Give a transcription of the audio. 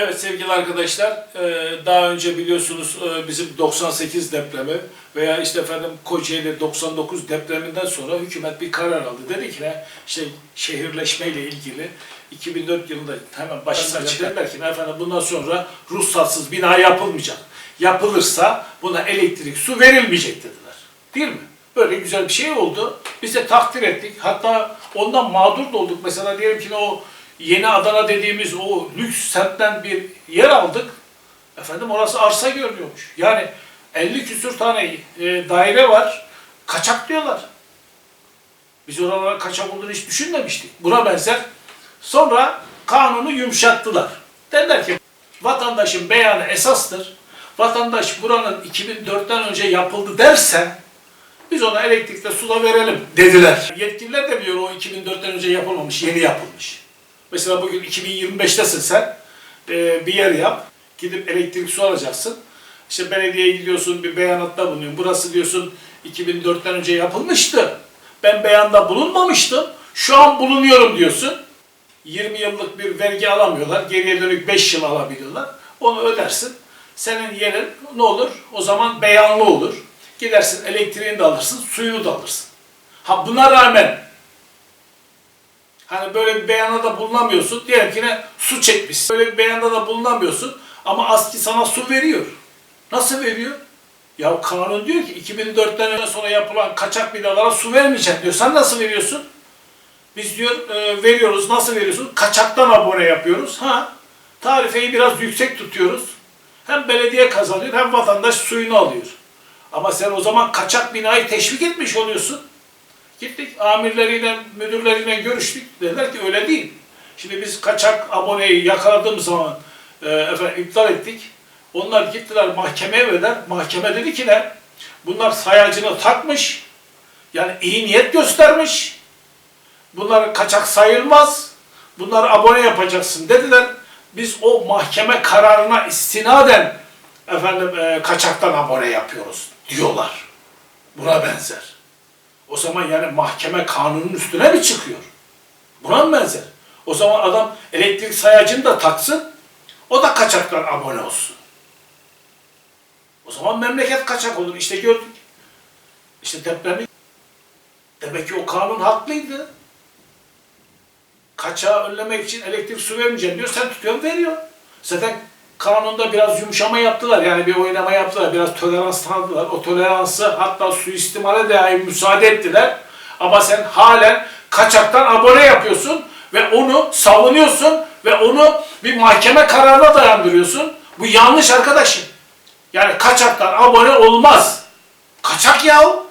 Evet sevgili arkadaşlar, e, daha önce biliyorsunuz e, bizim 98 depremi veya işte efendim Kocaeli 99 depreminden sonra hükümet bir karar aldı. Dedi ki ne, işte şehirleşmeyle ilgili 2004 yılında hemen başına dediler ki efendim bundan sonra ruhsatsız bina yapılmayacak. Yapılırsa buna elektrik, su verilmeyecek dediler. Değil mi? Böyle güzel bir şey oldu. Biz de takdir ettik. Hatta ondan mağdur da olduk. Mesela diyelim ki o Yeni Adana dediğimiz o lüks semtten bir yer aldık. Efendim orası arsa görünüyormuş. Yani 50 küsür tane e, daire var. Kaçak diyorlar. Biz oralara kaçak olduğunu hiç düşünmemiştik. Buna benzer. Sonra kanunu yumuşattılar. Dediler ki vatandaşın beyanı esastır. Vatandaş buranın 2004'ten önce yapıldı derse biz ona elektrikle suda verelim dediler. Yetkililer de biliyor o 2004'ten önce yapılmamış, yeni yapılmış. Mesela bugün 2025'tesin sen, e, bir yer yap, gidip elektrik su alacaksın. İşte belediyeye gidiyorsun, bir beyanatta bulunuyorsun. Burası diyorsun 2004'ten önce yapılmıştı. Ben beyanda bulunmamıştım, şu an bulunuyorum diyorsun. 20 yıllık bir vergi alamıyorlar, geriye dönük 5 yıl alabiliyorlar. Onu ödersin. Senin yerin ne olur? O zaman beyanlı olur. Gidersin elektriğini de alırsın, suyunu da alırsın. Ha buna rağmen hani böyle bir beyanda da bulunamıyorsun. Diyelim su çekmiş. Böyle bir beyanda da bulunamıyorsun. Ama ASKİ sana su veriyor. Nasıl veriyor? Ya kanun diyor ki 2004'ten önce sonra yapılan kaçak binalara su vermeyecek diyor. Sen nasıl veriyorsun? Biz diyor e, veriyoruz. Nasıl veriyorsun? Kaçaktan abone yapıyoruz. Ha tarifeyi biraz yüksek tutuyoruz. Hem belediye kazanıyor hem vatandaş suyunu alıyor. Ama sen o zaman kaçak binayı teşvik etmiş oluyorsun. Gittik amirleriyle, müdürleriyle görüştük. Dediler ki öyle değil. Şimdi biz kaçak aboneyi yakaladığımız zaman e, efendim, iptal ettik. Onlar gittiler mahkemeye verdiler. Mahkeme dedi ki ne? Bunlar sayacını takmış. Yani iyi niyet göstermiş. Bunlar kaçak sayılmaz. Bunlar abone yapacaksın dediler. Biz o mahkeme kararına istinaden efendim e, kaçaktan abone yapıyoruz diyorlar. Buna benzer. O zaman yani mahkeme kanunun üstüne mi çıkıyor? Buna mı benzer? O zaman adam elektrik sayacını da taksın, o da kaçaktan abone olsun. O zaman memleket kaçak olur. İşte gördük. İşte depremi. Demek ki o kanun haklıydı. Kaçağı önlemek için elektrik su vermeyeceğim diyor. Sen tutuyorsun veriyor. Zaten kanunda biraz yumuşama yaptılar. Yani bir oynama yaptılar. Biraz tolerans tanıdılar. O toleransı hatta suistimale dahi müsaade ettiler. Ama sen halen kaçaktan abone yapıyorsun ve onu savunuyorsun ve onu bir mahkeme kararına dayandırıyorsun. Bu yanlış arkadaşım. Yani kaçaktan abone olmaz. Kaçak yahu.